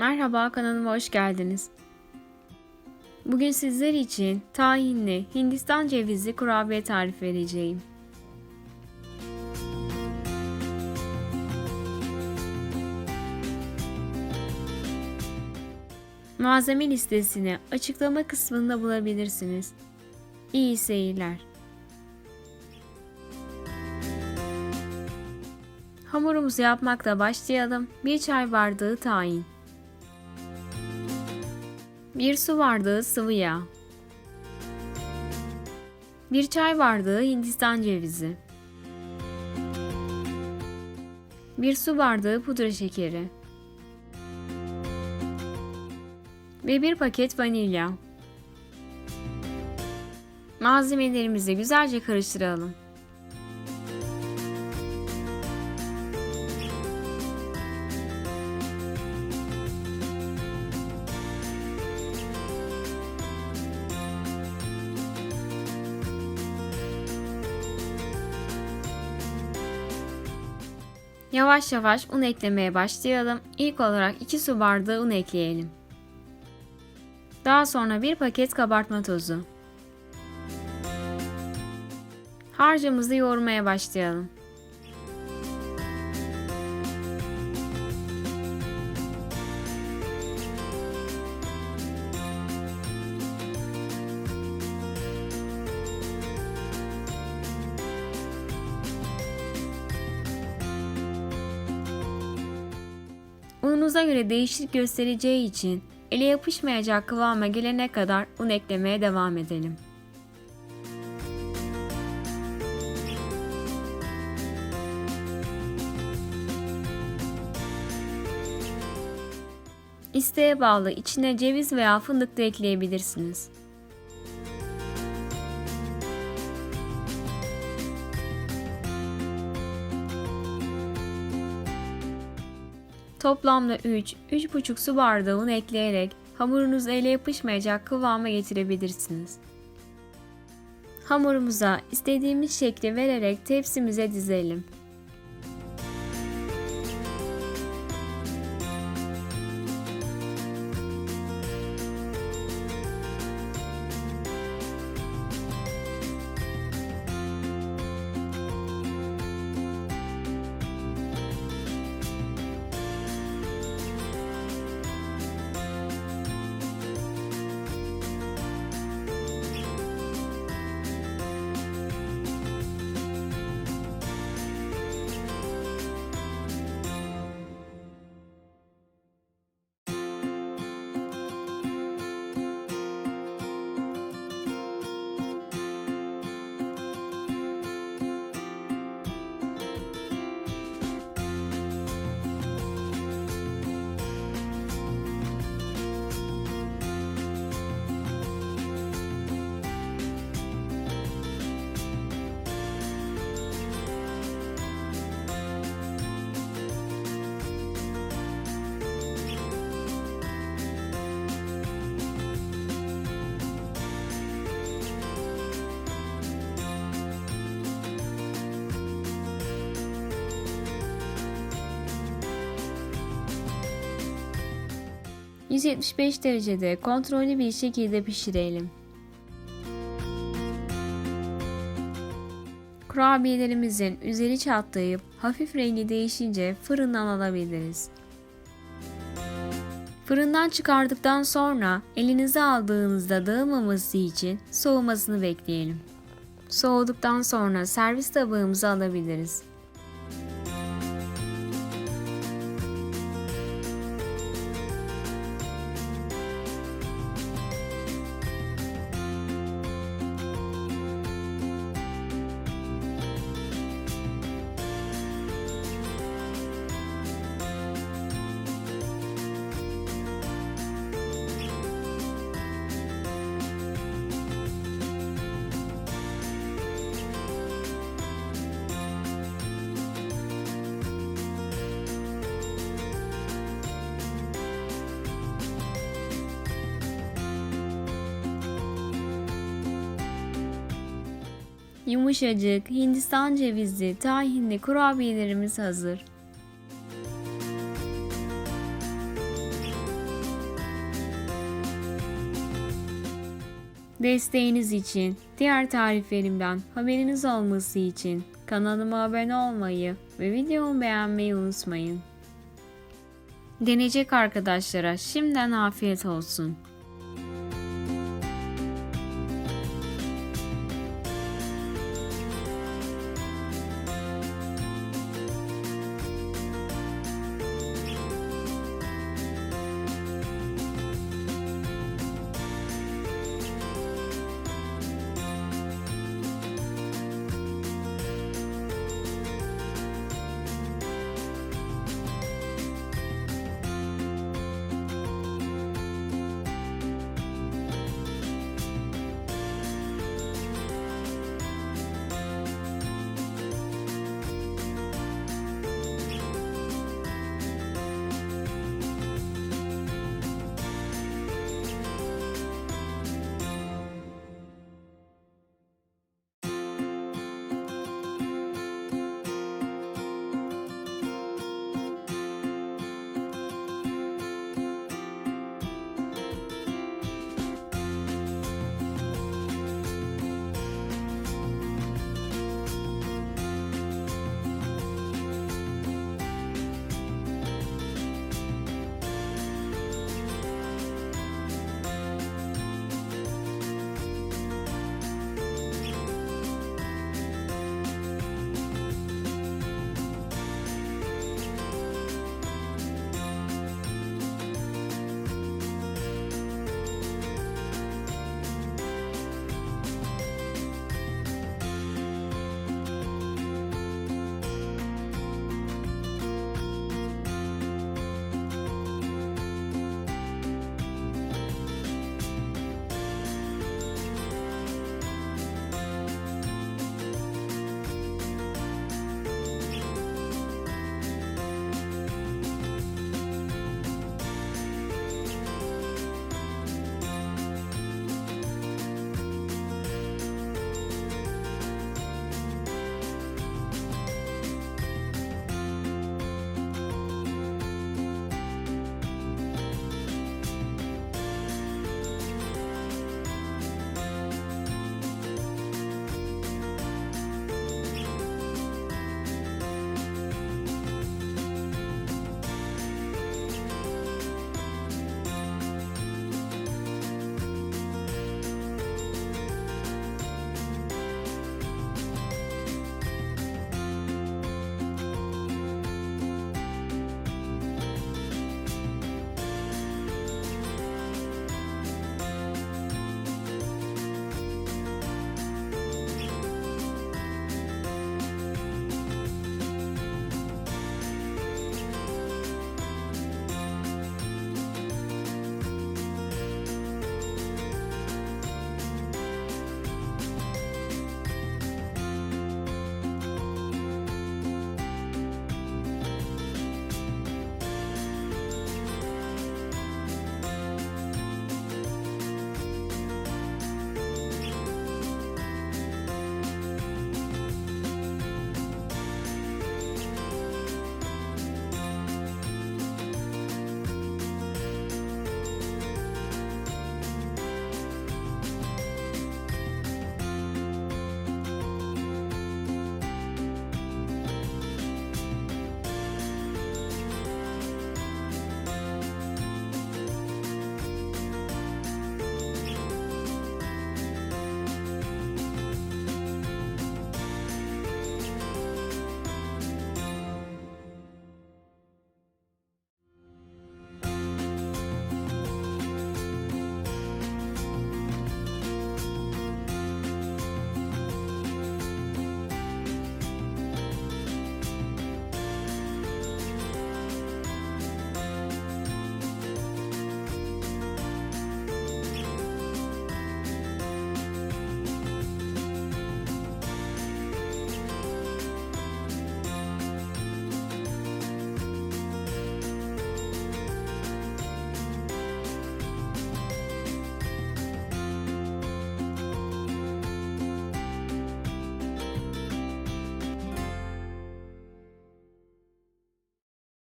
Merhaba kanalıma hoş geldiniz. Bugün sizler için tahinli Hindistan cevizli kurabiye tarif vereceğim. Malzeme listesini açıklama kısmında bulabilirsiniz. İyi seyirler. Hamurumuzu yapmakla başlayalım. 1 çay bardağı tahin. 1 su bardağı sıvı yağ. 1 çay bardağı hindistan cevizi. 1 su bardağı pudra şekeri. Ve 1 paket vanilya. Malzemelerimizi güzelce karıştıralım. Yavaş yavaş un eklemeye başlayalım. İlk olarak 2 su bardağı un ekleyelim. Daha sonra 1 paket kabartma tozu. Harcımızı yoğurmaya başlayalım. Ununuza göre değişiklik göstereceği için ele yapışmayacak kıvama gelene kadar un eklemeye devam edelim. İsteğe bağlı içine ceviz veya fındık da ekleyebilirsiniz. Toplamda 3, 3,5 su bardağı un ekleyerek hamurunuzu ele yapışmayacak kıvama getirebilirsiniz. Hamurumuza istediğimiz şekli vererek tepsimize dizelim. ...175 derecede kontrollü bir şekilde pişirelim. Kurabiyelerimizin üzeri çatlayıp hafif rengi değişince fırından alabiliriz. Fırından çıkardıktan sonra elinize aldığınızda dağılmaması için soğumasını bekleyelim. Soğuduktan sonra servis tabağımıza alabiliriz. Yumuşacık, Hindistan cevizli, tahinli kurabiyelerimiz hazır. Desteğiniz için, diğer tariflerimden haberiniz olması için kanalıma abone olmayı ve videomu beğenmeyi unutmayın. Deneyecek arkadaşlara şimdiden afiyet olsun.